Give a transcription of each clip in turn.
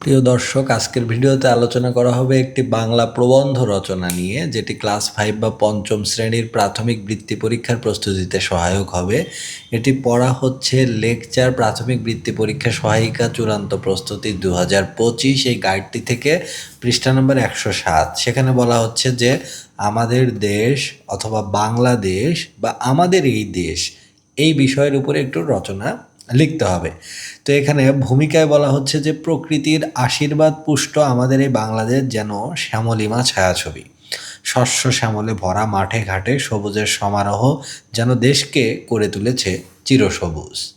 প্রিয় দর্শক, আজকের ভিডিওতে আলোচনা করা হবে একটি বাংলা প্রবন্ধ রচনা নিয়ে, যেটি ক্লাস ফাইভ বা পঞ্চম শ্রেণির প্রাথমিক বৃত্তি পরীক্ষার প্রস্তুতিতে সহায়ক হবে। এটি পড়া হচ্ছে লেকচার প্রাথমিক বৃত্তি পরীক্ষা সহায়িকা চূড়ান্ত প্রস্তুতি দু হাজার পঁচিশ, এই গাইডটি থেকে পৃষ্ঠা নম্বর একশো সাত। সেখানে বলা হচ্ছে যে, আমাদের দেশ অথবা বাংলাদেশ বা আমাদের এই দেশ, এই বিষয়ের উপরে একটু রচনা লিখতে হবে। তো এখানে ভূমিকায় বলা হচ্ছে যে, প্রকৃতির আশীর্বাদ পুষ্ট আমাদের এই বাংলাদেশ যেন শ্যামলিমা ছায়াছবি। শস্য শ্যামলে ভরা মাঠে ঘাটে সবুজের সমারোহ যেন দেশকে করে তুলেছে চিরসবুজ।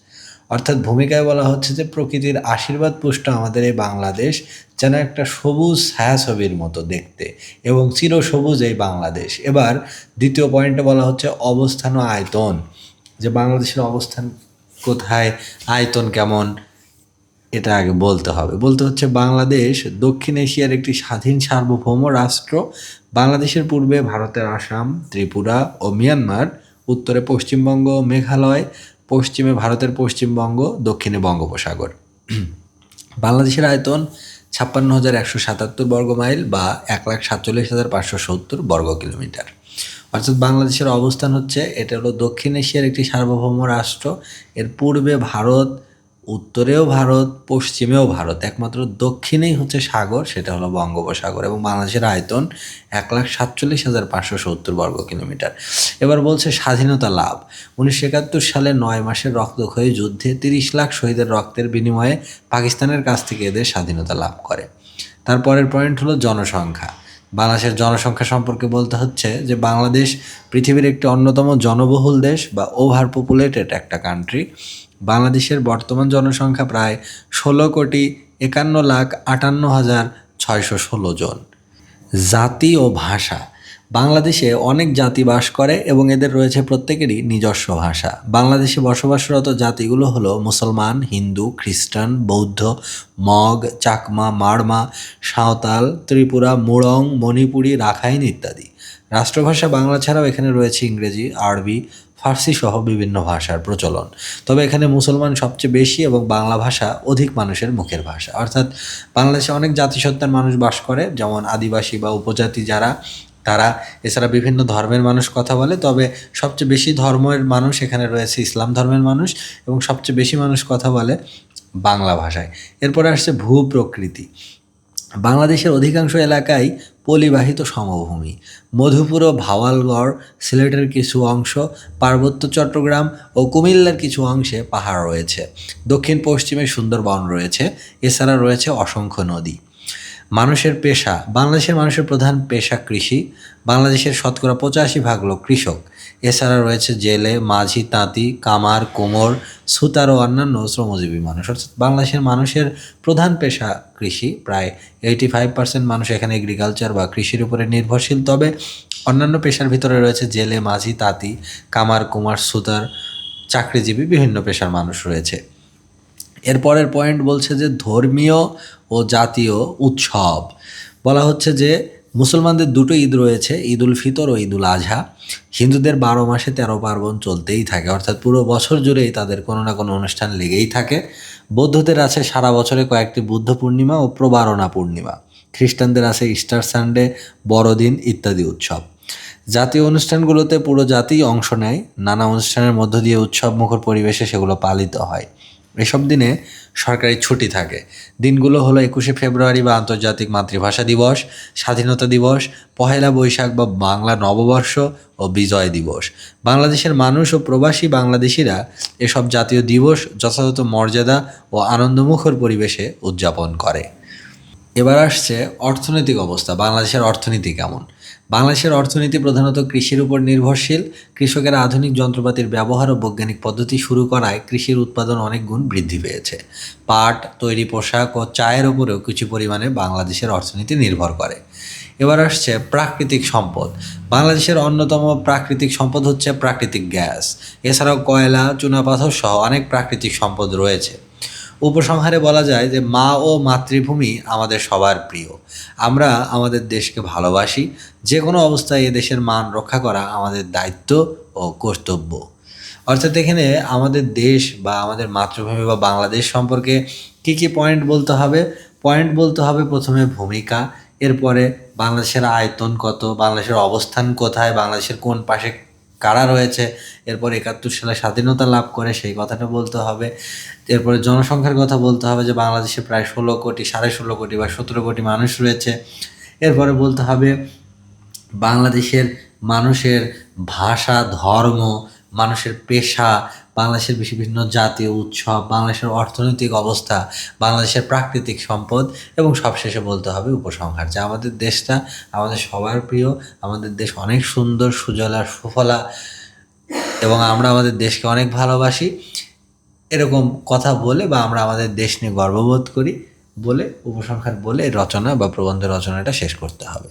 অর্থাৎ ভূমিকায় বলা হচ্ছে যে, প্রকৃতির আশীর্বাদ পুষ্ট আমাদের এই বাংলাদেশ যেন একটা সবুজ ছায়াছবির মতো দেখতে এবং চিরসবুজ এই বাংলাদেশ। এবার দ্বিতীয় পয়েন্টে বলা হচ্ছে অবস্থান ও আয়তন। যে বাংলাদেশের অবস্থান কোথায়, আয়তন কেমন, এটা আগে বলতে হবে। বলতে হচ্ছে বাংলাদেশ, দক্ষিণ এশিয়ার একটি স্বাধীন সার্বভৌম রাষ্ট্র। বাংলাদেশের পূর্বে ভারতের আসাম, ত্রিপুরা ও মিয়ানমার, উত্তরে পশ্চিমবঙ্গ মেঘালয়, পশ্চিমে ভারতের পশ্চিমবঙ্গ, দক্ষিণে বঙ্গোপসাগর। বাংলাদেশের আয়তন ছাপ্পান্ন হাজার একশো সাতাত্তর বর্গ মাইল বা এক লাখ সাতচল্লিশ হাজার পাঁচশো সত্তর বর্গ কিলোমিটার অর্থাৎ বাংলাদেশের অবস্থান হচ্ছে, এটা হলো দক্ষিণ এশিয়ার একটি সার্বভৌম রাষ্ট্র। এর পূর্বে ভারত, উত্তরেও ভারত, পশ্চিমেও ভারত। একমাত্র দক্ষিণেই হচ্ছে সাগর, সেটা হলো বঙ্গোপসাগর এবং বাংলাদেশের আয়তন এক লাখ সাতচল্লিশ হাজার পাঁচশো সত্তর বর্গ কিলোমিটার। এবার বলছে স্বাধীনতা লাভ। উনিশশো একাত্তর সালে নয় মাসের রক্তক্ষয়ী যুদ্ধে তিরিশ লাখ শহীদের রক্তের বিনিময়ে পাকিস্তানের কাছ থেকে এদের স্বাধীনতা লাভ করে। তারপরের পয়েন্ট হলো জনসংখ্যা। বাংলাদেশের জনসংখ্যা সম্পর্কে বলতে হচ্ছে যে বাংলাদেশ পৃথিবীর একটি অন্যতম জনবহুল দেশ বা ওভার পপুলেটেড একটা কান্ট্রি বাংলাদেশের বর্তমান জনসংখ্যা প্রায় ষোলো কোটি একান্ন লাখ আটান্ন হাজার ছয়শো ষোলো জন। জাতি ও ভাষা বাংলাদেশে অনেক জাতি বাস করে এবং এদের রয়েছে প্রত্যেকেরই নিজস্ব ভাষা। বাংলাদেশে বসবাসরত জাতিগুলো হলো মুসলমান, হিন্দু, খ্রিস্টান, বৌদ্ধ, মগ, চাকমা, মারমা, সাঁওতাল, ত্রিপুরা মুড়ং মণিপুরি, রাখাইন ইত্যাদি। রাষ্ট্রভাষা বাংলা ছাড়াও এখানে রয়েছে ইংরেজি, আরবি, ফার্সি সহ বিভিন্ন ভাষার প্রচলন। তবে এখানে মুসলমান সবচেয়ে বেশি এবং বাংলা ভাষা অধিক মানুষের মুখের ভাষা। অর্থাৎ বাংলাদেশে অনেক জাতিসত্তার মানুষ বাস করে, যেমন আদিবাসী বা উপজাতি যারা। তারা এছাড়া বিভিন্ন ধর্মের মানুষ কথা বলে, তবে সবচেয়ে বেশি ধর্মের মানুষ এখানে রয়েছে ইসলাম ধর্মের মানুষ এবং সবচেয়ে বেশি মানুষ কথা বলে বাংলা ভাষায়। এরপরে আসছে ভূ প্রকৃতি বাংলাদেশের অধিকাংশ এলাকায় পলিবাহিত সমভূমি। মধুপুর ও ভাওয়ালগড়, সিলেটের কিছু অংশ, পার্বত্য চট্টগ্রাম ও কুমিল্লার কিছু অংশে পাহাড় রয়েছে। দক্ষিণ পশ্চিমে সুন্দরবন রয়েছে, এছাড়া রয়েছে অসংখ্য নদী। মানুষের পেশা, বাংলাদেশের মানুষের প্রধান পেশা কৃষি, বাংলাদেশের শতকরা পঁচাশি ভাগ লোক কৃষক। এছাড়া রয়েছে জেলে, মাঝি, তাঁতি, কামার, কোমর, সুতার ও অন্যান্য শ্রমজীবী মানুষ। অর্থাৎ বাংলাদেশের মানুষের প্রধান পেশা কৃষি। প্রায় এইটি ফাইভ পার্সেন্ট মানুষ এখানে এগ্রিকালচার বা কৃষির উপরে নির্ভরশীল। তবে অন্যান্য পেশার ভিতরে রয়েছে জেলে, মাঝি, তাঁতি, কামার, কুমার, সুতার চাকরিজীবী বিভিন্ন পেশার মানুষ রয়েছে। এরপরের পয়েন্ট বলছে যে ধর্মীয় ও জাতীয় উৎসব। বলা হচ্ছে যে মুসলমানদের দুটো ঈদ রয়েছে ঈদ উল ফিতর ও ঈদ উল আজহা হিন্দুদের বারো মাসে তেরো পার্বণ চলতেই থাকে, অর্থাৎ পুরো বছর জুড়েই তাদের কোনো না কোনো অনুষ্ঠান লেগেই থাকে। বৌদ্ধদের আছে সারা বছরে কয়েকটি বুদ্ধ পূর্ণিমা ও প্রবারণা পূর্ণিমা। খ্রিস্টানদের আছে ইস্টার সানডে, বড়দিন ইত্যাদি উৎসব। জাতীয় অনুষ্ঠানগুলোতে পুরো জাতি অংশ নেয়, নানা অনুষ্ঠানের মধ্য দিয়ে উৎসব মুখর পরিবেশে সেগুলো পালিত হয়। এসব দিনে সরকারি ছুটি থাকে। দিনগুলো হলো একুশে ফেব্রুয়ারি বা আন্তর্জাতিক মাতৃভাষা দিবস, স্বাধীনতা দিবস, পহেলা বৈশাখ বা বাংলা নববর্ষ ও বিজয় দিবস। বাংলাদেশের মানুষ ও প্রবাসী বাংলাদেশিরা এসব জাতীয় দিবস যথাযথ মর্যাদা ও আনন্দমুখর পরিবেশে উদযাপন করে। এবার আসছে অর্থনৈতিক অবস্থা। বাংলাদেশের অর্থনীতি কেমন? বাংলাদেশের অর্থনীতি প্রধানত কৃষির উপর নির্ভরশীল। কৃষকেরা আধুনিক যন্ত্রপাতির ব্যবহার ও বৈজ্ঞানিক পদ্ধতি শুরু করায় কৃষির উৎপাদন অনেক গুণ বৃদ্ধি পেয়েছে। পাট, তৈরি পোশাক ও চায়ের উপরেও কিছু পরিমাণে বাংলাদেশের অর্থনীতি নির্ভর করে। এবার আসছে প্রাকৃতিক সম্পদ। বাংলাদেশের অন্যতম প্রাকৃতিক সম্পদ হচ্ছে প্রাকৃতিক গ্যাস। এছাড়াও কয়লা, চুনাপাথর সহ অনেক প্রাকৃতিক সম্পদ রয়েছে। উপসংহারে বলা যায় যে মা ও মাতৃভূমি আমাদের সবার প্রিয়। আমরা আমাদের দেশকে ভালোবাসি যে কোনো অবস্থায় এ দেশের মান রক্ষা করা আমাদের দায়িত্ব ও কর্তব্য। অর্থাৎ এখানে আমাদের দেশ বা আমাদের মাতৃভূমি বা বাংলাদেশ সম্পর্কে কী কী পয়েন্ট বলতে হবে? পয়েন্ট বলতে হবে প্রথমে ভূমিকা, এরপরে বাংলাদেশের আয়তন কত, বাংলাদেশের অবস্থান কোথায়, বাংলাদেশের কোন পাশে কারা রয়েছে, এরপর একাত্তর সালে স্বাধীনতা লাভ করে সেই কথাটা বলতে হবে। এরপরে জনসংখ্যার কথা বলতে হবে যে বাংলাদেশে প্রায় ষোলো কোটি, সাড়ে ষোলো কোটি বা সতেরো কোটি মানুষ রয়েছে। এরপরে বলতে হবে বাংলাদেশের মানুষের ভাষা, ধর্ম, মানুষের পেশা বাংলাদেশের বিভিন্ন জাতীয় উৎসব, বাংলাদেশের অর্থনৈতিক অবস্থা, বাংলাদেশের প্রাকৃতিক সম্পদ এবং সবশেষে বলতে হবে উপসংহার। যে আমাদের দেশটা, আমাদের সবার প্রিয়, আমাদের দেশ অনেক সুন্দর, সুজলা, সুফলা এবং আমরা আমাদের দেশকে অনেক ভালোবাসি। এরকম কথা বলে বা আমরা আমাদের দেশ নিয়ে গর্ববোধ করি বলে উপসংহার বলে রচনা বা প্রবন্ধ রচনাটা শেষ করতে হবে।